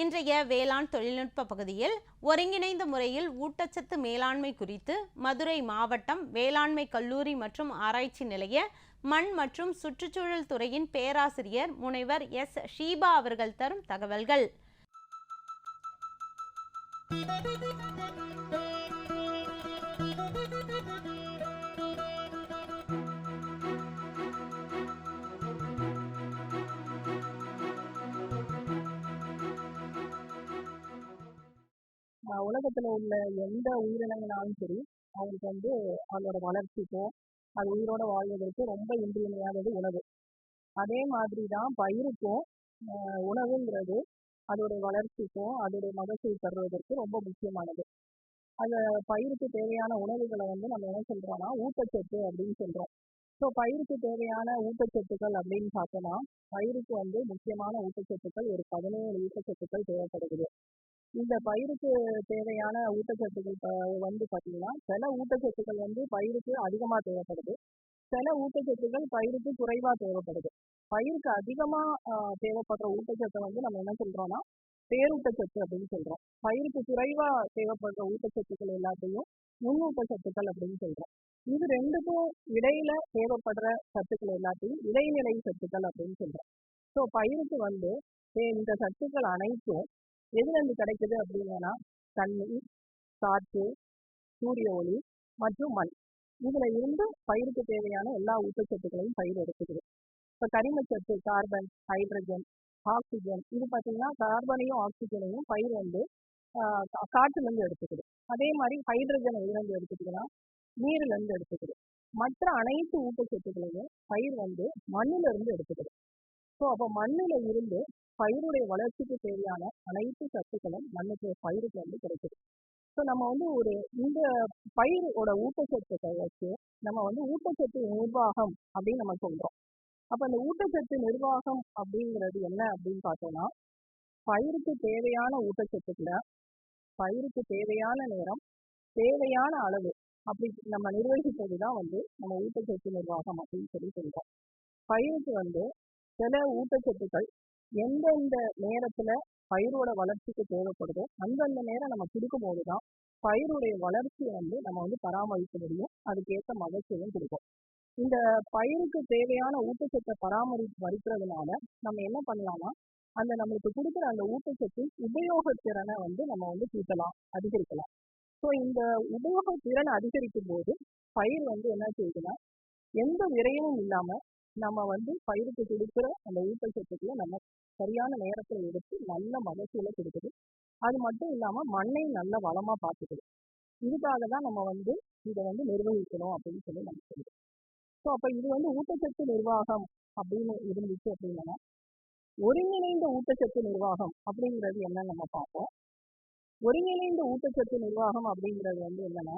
இன்றைய வேளாண் தொழில்நுட்ப பகுதியில் ஒருங்கிணைந்த முறையில் ஊட்டச்சத்து மேலாண்மை குறித்து மதுரை மாவட்டம் வேளாண்மை கல்லூரி மற்றும் ஆராய்ச்சி நிலைய மண் மற்றும் சுற்றுச்சூழல் துறையின் பேராசிரியர் முனைவர் எஸ் ஷீபா அவர்கள் தரும் தகவல்கள். ஆஹ் உலகத்துல உள்ள எந்த உயிரினங்களாலும் சரி அவங்களுக்கு வந்து அதோட வளர்ச்சிக்கும் அது உயிரோட வாழ்வதற்கு ரொம்ப இன்றியமையாதது உணவு. அதே மாதிரி தான் பயிருக்கும் ஆஹ் உணவுங்கிறது அதோடைய வளர்ச்சிக்கும் அதோடைய மகசூல் தருவதற்கு ரொம்ப முக்கியமானது. அந்த பயிருக்கு தேவையான உணவுகளை வந்து நம்ம என்ன சொல்றோம்னா ஊட்டச்சத்து அப்படின்னு சொல்றோம். ஸோ பயிருக்கு தேவையான ஊட்டச்சத்துக்கள் அப்படின்னு பார்த்தோம்னா பயிருக்கு வந்து முக்கியமான ஊட்டச்சத்துக்கள் ஒரு பதினேழு ஊட்டச்சத்துக்கள் தேவைப்படுகிறது. இந்த பயிருக்கு தேவையான ஊட்டச்சத்துக்கள் ப- வந்து பார்த்தீங்கன்னா சில ஊட்டச்சத்துக்கள் வந்து பயிருக்கு அதிகமாக தேவைப்படுது. சில ஊட்டச்சத்துக்கள் பயிருக்கு குறைவாக தேவைப்படுது. பயிருக்கு அதிகமாக தேவைப்படுற ஊட்டச்சத்தை வந்து நம்ம என்ன சொல்றோம்னா பேரூட்டச்சத்து அப்படின்னு சொல்றோம். பயிருக்கு குறைவாக தேவைப்படுற ஊட்டச்சத்துக்கள் எல்லாத்தையும் நுண்ணூட்டச்சத்துக்கள் அப்படின்னு சொல்றோம். இது ரெண்டுக்கும் இடையில தேவைப்படுற சத்துக்கள் எல்லாத்தையும் இடைநிலை சத்துக்கள் அப்படின்னு சொல்றோம். ஸோ பயிருக்கு வந்து தே- இந்த சத்துக்கள் அனைத்தும் எதுலேருந்து கிடைக்குது அப்படின்னா தண்ணி காற்று சூரிய ஒளி மற்றும் மண். இதுல இருந்து பயிருக்கு தேவையான எல்லா ஊட்டச்சத்துக்களையும் பயிர் எடுத்துக்குது. இப்போ கரிமச்சத்து கார்பன் ஹைட்ரஜன் ஆக்சிஜன் இது பார்த்திங்கன்னா கார்பனையும் ஆக்சிஜனையும் பயிர் வந்து ஆஹ் காற்றுலேருந்து எடுத்துக்குது. அதே மாதிரி ஹைட்ரஜன் எதுலேருந்து எடுத்துக்குதுன்னா நீர்லேருந்து எடுத்துக்குது. மற்ற அனைத்து ஊட்டச்சத்துக்களையும் பயிர் வந்து மண்ணுல இருந்து எடுத்துக்குது. ஸோ அப்போ மண்ணில் இருந்து பயிருடைய வளர்ச்சிக்கு தேவையான அனைத்து சத்துக்களும் மண்ணுக்கு பயிருக்கு வந்து கிடைக்குது. ஸோ நம்ம வந்து ஒரு இந்த பயிரோட ஊட்டச்சத்துக்கள் வச்சு நம்ம வந்து ஊட்டச்சத்து நிர்வாகம் அப்படின்னு நம்ம சொல்றோம். அப்போ அந்த ஊட்டச்சத்து நிர்வாகம் அப்படிங்கிறது என்ன அப்படின்னு பார்த்தோம்னா பயிருக்கு தேவையான ஊட்டச்சத்துக்களை பயிருக்கு தேவையான நேரம் தேவையான அளவு அப்படி நம்ம நிர்வகிப்பது தான் வந்து நம்ம ஊட்டச்சத்து நிர்வாகம் அப்படின்னு சொல்லி சொல்றோம். பயிருக்கு வந்து சில ஊட்டச்சத்துக்கள் எந்தெந்த நேரத்துல பயிரோட வளர்ச்சிக்கு தேவைப்படுதோ அந்தந்த நேரம் நம்ம கொடுக்கும்போது தான் பயிருடைய வளர்ச்சியை வந்து நம்ம வந்து பராமரிக்க முடியும். அதுக்கேற்ற மகசூலும் கொடுக்கும். இந்த பயிருக்கு தேவையான ஊட்டச்சத்தை பராமரிப்பு வரிக்கிறதுனால நம்ம என்ன பண்ணலாம்னா அந்த நம்மளுக்கு கொடுக்குற அந்த ஊட்டச்சத்தின் உபயோகத்திறனை வந்து நம்ம வந்து கூட்டலாம் அதிகரிக்கலாம். ஸோ இந்த உபயோகத்திறன் அதிகரிக்கும் போது பயிர் வந்து என்ன செய்யுதுன்னா எந்த விரயமும் இல்லாம நம்ம வந்து பயிருக்கு கொடுக்குற அந்த ஊட்டச்சத்துக்களை நம்ம சரியான நேரத்தில் எடுத்து நல்ல மகசூலை கொடுக்குது. அது மட்டும் இல்லாம மண்ணை நல்ல வளமா பார்த்துக்குது. இதுக்காக தான் நம்ம வந்து இதை வந்து நிர்வகிக்கணும் அப்படின்னு சொல்லி நம்ம சொல்லுவோம் ஸோ அப்போ இது வந்து ஊட்டச்சத்து நிர்வாகம் அப்படின்னு இருந்துச்சு அப்படின்னா ஒருங்கிணைந்த ஊட்டச்சத்து நிர்வாகம் அப்படிங்கிறது என்னன்னு நம்ம பார்ப்போம். ஒருங்கிணைந்த ஊட்டச்சத்து நிர்வாகம் அப்படிங்கிறது வந்து என்னன்னா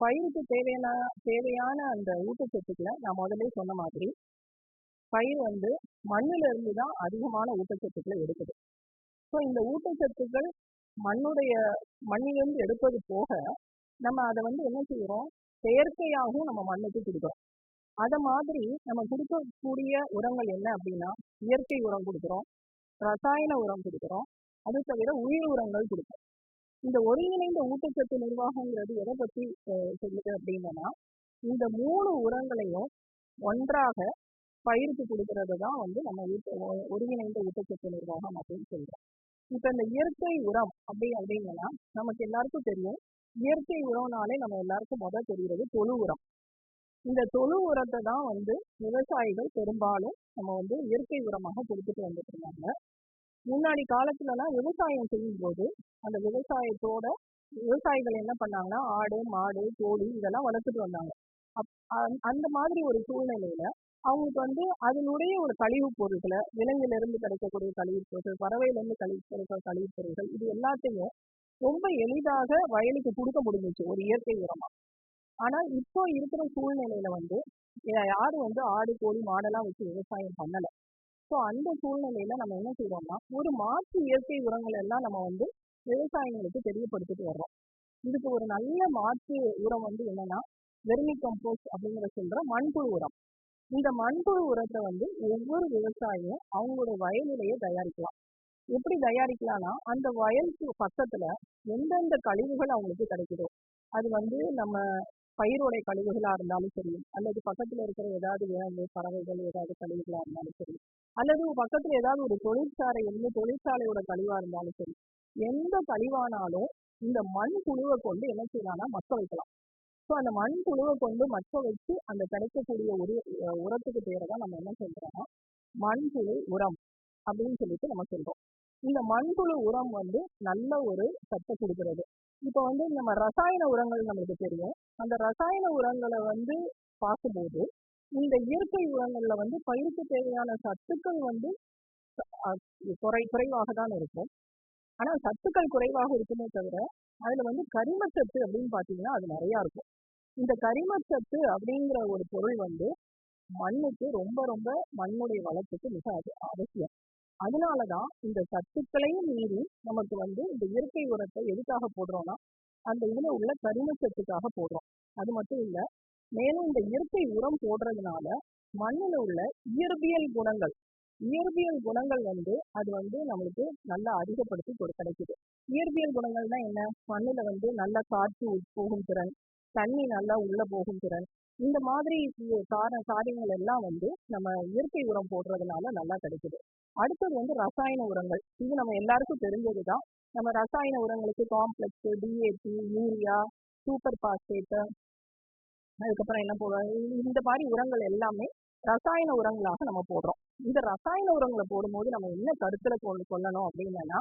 பயிருக்கு தேவையான தேவையான அந்த ஊட்டச்சத்துக்களை நான் முதலே சொன்ன மாதிரி பயிர் வந்து மண்ணுல இருந்து தான் அதிகமான ஊட்டச்சத்துக்களை எடுக்குது. ஸோ இந்த ஊட்டச்சத்துக்கள் மண்ணுடைய மண்ணிலிருந்து எடுப்பது போக நம்ம அதை வந்து என்ன செய்யறோம் செயற்கையாகவும் நம்ம மண்ணுக்கு கொடுக்குறோம். அதை மாதிரி நம்ம கொடுக்கக்கூடிய உரங்கள் என்ன அப்படின்னா இயற்கை உரம் கொடுக்குறோம் ரசாயன உரம் கொடுக்குறோம் அது தவிர உயிர் உரங்கள் கொடுக்குறோம். இந்த ஒருங்கிணைந்த ஊட்டச்சத்து நிர்வாகங்கிறது எதை பத்தி சொல்லுது அப்படின்னா இந்த மூணு உரங்களையும் ஒன்றாக பயிருக்கு கொடுக்கறது தான் வந்து நம்ம வீட்டு ஒருங்கிணைந்த ஊட்டச்சத்து நிர்வாகம் அப்படின்னு சொல்றோம். இப்ப இந்த இயற்கை உரம் அப்படி அப்படிங்கன்னா நமக்கு எல்லாருக்கும் தெரியும். இயற்கை உரம்னாலே நம்ம எல்லாருக்கும் முதல் தெரிகிறது தொழு உரம். இந்த தொழு உரத்தை தான் வந்து விவசாயிகள் பெரும்பாலும் நம்ம வந்து இயற்கை உரமாக கொடுத்துட்டு வந்துட்டு இருந்தாங்க முன்னாடி காலத்துலலாம் விவசாயம் செய்யும்போது அந்த விவசாயத்தோட விவசாயிகள் என்ன பண்ணாங்கன்னா ஆடு மாடு கோழி இதெல்லாம் வளர்த்துட்டு வந்தாங்க. அப் அந்த மாதிரி ஒரு சூழ்நிலையில அவங்களுக்கு வந்து அதனுடைய ஒரு கழிவுப் பொருட்களை விலங்குல இருந்து கிடைக்கக்கூடிய கழிவுப் பொருட்கள் பறவையில இருந்து கழிவு கிடைக்கிற கழிவுப் பொருட்கள் இது எல்லாத்தையும் ரொம்ப எளிதாக வயலுக்கு கொடுக்க முடிஞ்சுச்சு ஒரு இயற்கை உரமா. ஆனால் இப்போ இருக்கிற சூழ்நிலையில வந்து யா- யாரும் வந்து ஆடு கோழி மாடெல்லாம் வச்சு விவசாயம் பண்ணல. ஸோ அந்த சூழ்நிலையில நம்ம என்ன செய்றோம்னா ஒரு மாற்று இயற்கை உரங்கள் எல்லாம் நம்ம வந்து விவசாயிகளுக்கு தெரியப்படுத்திட்டு வர்றோம். இதுக்கு ஒரு நல்ல மாற்று உரம் வந்து என்னன்னா வெர்மி கம்போஸ்ட் அப்படிங்கிற சொல்ற மண்புழு உரம். இந்த மண்புழு உரத்தை வந்து ஒவ்வொரு விவசாயியும் அவங்களோட வயலிலேயே தயாரிக்கலாம். எப்படி தயாரிக்கலாம்னா அந்த வயலுக்கு பக்கத்துல எந்தெந்த கழிவுகள் அவங்களுக்கு கிடைக்குதோ அது வந்து நம்ம பயிரோடைய கழிவுகளா இருந்தாலும் சரி அல்லது பக்கத்துல இருக்கிற ஏதாவது விலங்கு பறவைகள் ஏதாவது கழிவுகளா இருந்தாலும் சரி அல்லது பக்கத்துல ஏதாவது ஒரு தொழிற்சாலை இருந்து தொழிற்சாலையோட கழிவா இருந்தாலும் சரி எந்த கழிவானாலும் இந்த மண் புழுவை கொண்டு என்ன செய்யலாம்னா மக்க வைக்கலாம். ஸோ அந்த மண் புழுவை கொண்டு மக்க வச்சு அந்த கிடைக்கக்கூடிய ஒரு உரத்துக்கு பேரை தான் நம்ம என்ன சொல்றோம்னா மண்புழு உரம் அப்படின்னு சொல்லிட்டு நம்ம சொல்றோம். இந்த மண்புழு உரம் வந்து நல்ல ஒரு சத்தை கொடுக்கிறது. இப்போ வந்து நம்ம ரசாயன உரங்கள் நம்மளுக்கு தெரியும். அந்த ரசாயன உரங்களை வந்து பார்க்கும்போது இந்த இயற்கை உரங்களில் வந்து பயிருக்கு தேவையான சத்துக்கள் வந்து குறை குறைவாக தான் இருக்கும். ஆனால் சத்துக்கள் குறைவாக இருக்குமே தவிர அதில் வந்து கரிமச்சத்து அப்படின்னு பார்த்தீங்கன்னா அது நிறையா இருக்கும். இந்த கரிமச்சத்து அப்படிங்கிற ஒரு பொருள் வந்து மண்ணுக்கு ரொம்ப ரொம்ப மண்ணுடைய வளத்துக்கு மிக அது- அவசியம். அதனாலதான் இந்த சத்துக்களையும் மீறி நமக்கு வந்து இந்த இயற்கை உரத்தை எதுக்காக போடுறோம்னா அந்த இதுல உள்ள கரிமச்சத்துக்காக போடுறோம். அது மட்டும் இல்ல மேலும் இந்த இயற்கை உரம் போடுறதுனால மண்ணில் உள்ள இயற்பியல் குணங்கள் இயற்பியல் குணங்கள் வந்து அது வந்து நம்மளுக்கு நல்லா அதிகப்படுத்தி கிடைக்குது. இயற்பியல் குணங்கள்னா என்ன? மண்ணுல வந்து நல்ல காற்று போகும் திறன் தண்ணி நல்லா உள்ள போகும் திறன். இந்த மாதிரி கார காரியங்கள் எல்லாம் வந்து நம்ம இயற்கை உரம் போடுறதுனால நல்லா கிடைக்குது. அடுத்தது வந்து ரசாயன உரங்கள். இது நம்ம எல்லாருக்கும் தெரிஞ்சதுதான். நம்ம ரசாயன உரங்களுக்கு complex DAP urea super phosphate அதுக்கப்புறம் என்ன போடுறோம் இந்த மாதிரி உரங்கள் எல்லாமே ரசாயன உரங்களாக நம்ம போடுறோம். இந்த ரசாயன உரங்களை போடும்போது நம்ம என்ன கருத்துல கொண்டு கொள்ளணும் அப்படின்னா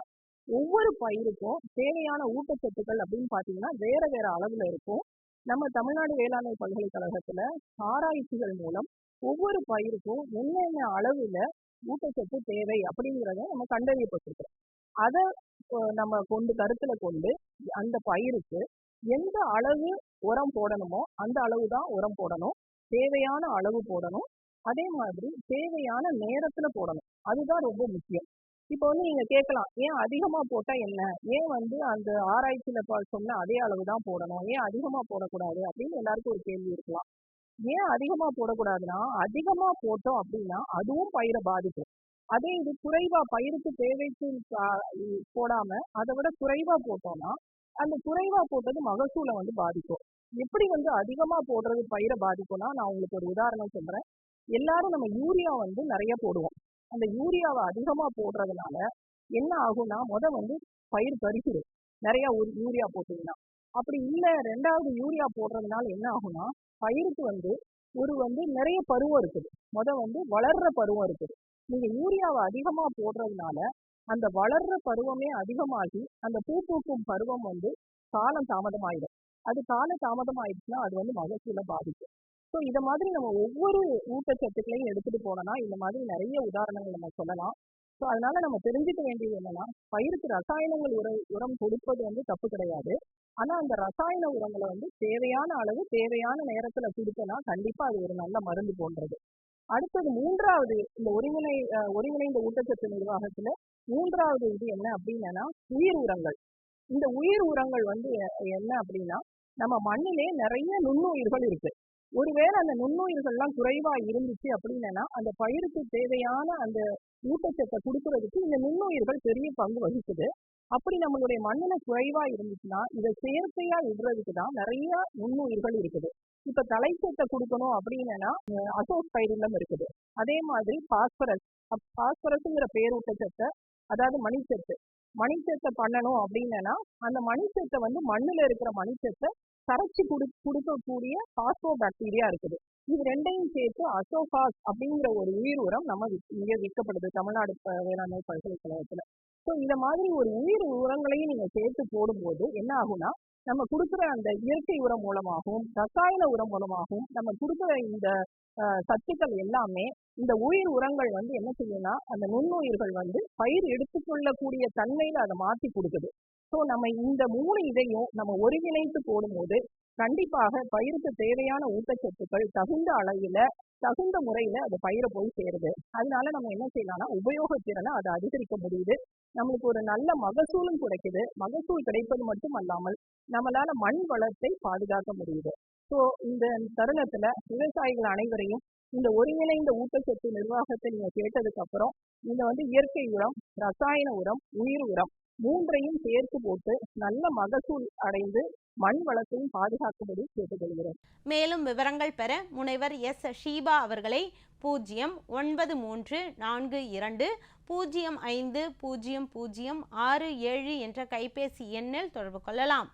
ஒவ்வொரு பயிருக்கும் தேவையான ஊட்டச்சத்துக்கள் அப்படின்னு பார்த்தீங்கன்னா வேற வேற அளவுல இருக்கும். நம்ம தமிழ்நாடு வேளாண்மை பல்கலைக்கழகத்துல ஆராய்ச்சிகள் மூலம் ஒவ்வொரு பயிருக்கும் என்னென்ன அளவுல ஊட்டச்சத்து தேவை அப்படிங்கிறத நம்ம கண்டறியப்பட்டிருக்கிறோம். அதை நம்ம கொண்டு கருத்துல கொண்டு அந்த பயிருக்கு எந்த அளவு உரம் போடணுமோ அந்த அளவு தான் உரம் போடணும். தேவையான அளவு போடணும். அதே மாதிரி தேவையான நேரத்துல போடணும். அதுதான் ரொம்ப முக்கியம். இப்போ வந்து நீங்க கேட்கலாம் ஏன் அதிகமா போட்டா என்ன? ஏன் வந்து அந்த ஆராய்ச்சியில சொன்ன அதே அளவு தான் போடணும்? ஏன் அதிகமா போடக்கூடாது? அப்படின்னு எல்லாருக்கும் ஒரு கேள்வி இருக்கலாம். ஏன் அதிகமா போடக்கூடாதுன்னா அதிகமா போட்டோம் அப்படின்னா அதுவும் பயிரை பாதிக்கும். அதே இது குறைவா பயிருக்கு தேவைக்கு போடாம அதை விட குறைவா போட்டோம்னா அந்த குறைவா போட்டது மகசூலை வந்து பாதிக்கும். எப்படி வந்து அதிகமா போடுறது பயிரை பாதிக்கும்னா நான் உங்களுக்கு ஒரு உதாரணம் சொல்றேன். எல்லாரும் நம்ம யூரியா வந்து நிறைய போடுவோம். அந்த யூரியாவை அதிகமா போடுறதுனால என்ன ஆகும்னா முத வந்து பயிர் கருகிடும் நிறைய ஒரு யூரியா போட்டீங்கன்னா. அப்படி இல்ல ரெண்டாவது யூரியா போடுறதுனால என்ன ஆகும்னா பயிருக்கு வந்து ஒரு வந்து நிறைய பருவம் இருக்குது. முத வந்து வளர்ற பருவம் இருக்குது. நீங்க யூரியாவை அதிகமா போடுறதுனால அந்த வளர்ற பருவமே அதிகமாகி அந்த பூ பூக்கும் பருவம் வந்து காலம் தாமதமாயிடும். அது கால தாமதம் ஆயிடுச்சுன்னா அது வந்து மகசூலை பாதிக்கும். ஸோ இதை மாதிரி நம்ம ஒவ்வொரு ஊட்டச்சத்துக்களையும் எடுத்துட்டு போனோம்னா இந்த மாதிரி நிறைய உதாரணங்கள் நம்ம சொல்லலாம். ஸோ அதனால நம்ம தெரிஞ்சுக்க வேண்டியது என்னன்னா பயிருக்கு ரசாயனங்கள் உரம் உரம் கொடுப்பது வந்து தப்பு கிடையாது. ஆனா அந்த ரசாயன உரங்களை வந்து தேவையான அளவு தேவையான நேரத்துல கொடுத்தனா கண்டிப்பா அது ஒரு நல்ல மருந்து போன்றது. அடுத்தது மூன்றாவது இந்த ஒருங்கிணை ஒருங்கிணைந்த ஊட்டச்சத்து நிர்வாகத்துல மூன்றாவது இது என்ன அப்படின்னா உயிர் உரங்கள். இந்த உயிர் உரங்கள் வந்து என்ன அப்படின்னா நம்ம மண்ணிலே நிறைய நுண்ணுயிர்கள் இருக்கு. ஒருவேளை அந்த நுண்ணுயிர்கள்லாம் குறைவா இருந்துச்சு அப்படின்னா அந்த பயிருக்கு தேவையான அந்த ஊட்டச்சத்தை கொடுக்கறதுக்கு இந்த நுண்ணுயிர்கள் பெரிய பங்கு வகிக்குது. அப்படி நம்மளுடைய மண்ணில குறைவா இருந்துச்சுன்னா இதை செயற்கையா விடுறதுக்கு தான் நிறைய நுண்ணுயிர்கள் இருக்குது. இப்ப தலைச்சத்தை கொடுக்கணும் அப்படின்னா அசோஸ்பைரிலம் இருக்குது. அதே மாதிரி பாஸ்பரஸ். பாஸ்பரஸ்ங்கிற பேரூட்டச்சத்தை அதாவது மணிச்சத்து. மணிச்சத்தை பண்ணணும் அப்படின்னா அந்த மணிச்சத்தை வந்து மண்ணில் இருக்கிற மணிச்சத்தை கரைச்சி குடு கொடுக்கக்கூடிய பாஸ்போ பாக்டீரியா இருக்குது. இது ரெண்டையும் சேர்த்து அசோபாஸ் அப்படிங்கிற ஒரு உயிர் உரம் நம்ம இங்க விற்கப்படுது தமிழ்நாடு வேளாண்மை பல்கலைக்கழகத்துல. ஸோ இந்த மாதிரி ஒரு உயிர் உரங்களையும் நீங்க சேர்த்து போடும்போது என்ன ஆகும்னா நம்ம கொடுக்குற அந்த இயற்கை உரம் மூலமாகவும் ரசாயன உரம் மூலமாகவும் நம்ம கொடுக்குற இந்த சத்துக்கள் எல்லாமே இந்த உயிர் உரங்கள் வந்து என்ன செய்யும்னா அந்த நுண்ணுயிர்கள் வந்து பயிர் எடுத்துக்கொள்ளக்கூடிய தன்மையில அதை மாத்தி கொடுக்குது. ஸோ நம்ம இந்த மூணு இதையும் நம்ம ஒருங்கிணைத்து போடும்போது கண்டிப்பாக பயிருக்கு தேவையான ஊட்டச்சத்துக்கள் தகுந்த அளவில் தகுந்த முறையில் அது பயிரை போய் சேருது. அதனால நம்ம என்ன செய்யலாம்னா உபயோகத்திறனை அதை அதிகரிக்க முடியுது. நம்மளுக்கு ஒரு நல்ல மகசூலும் கிடைக்குது. மகசூல் கிடைப்பது மட்டும் அல்லாமல் நம்மளால மண் வளத்தை பாதுகாக்க முடியுது. ஸோ இந்த தருணத்துல விவசாயிகள் அனைவரையும் இந்த ஒருங்கிணைந்த ஊட்டச்சத்து நிர்வாகத்தை நீங்க கேட்டதுக்கு அப்புறம் நீங்க வந்து இயற்கை உரம் ரசாயன உரம் உயிர் உரம் மூன்றையும் சேர்த்து போட்டு நல்ல மகசூல் அடைந்து மண் வளத்தையும் பாதுகாக்கும்படி கேட்டுக்கொள்கிறோம் மேலும் விவரங்கள் பெற முனைவர் எஸ். ஷீபா அவர்களை பூஜ்ஜியம் ஒன்பது மூன்று நான்கு இரண்டு பூஜ்ஜியம் ஐந்து பூஜ்ஜியம் பூஜ்ஜியம் ஆறு ஏழு என்ற கைபேசி எண்ணில் தொடர்பு கொள்ளலாம்.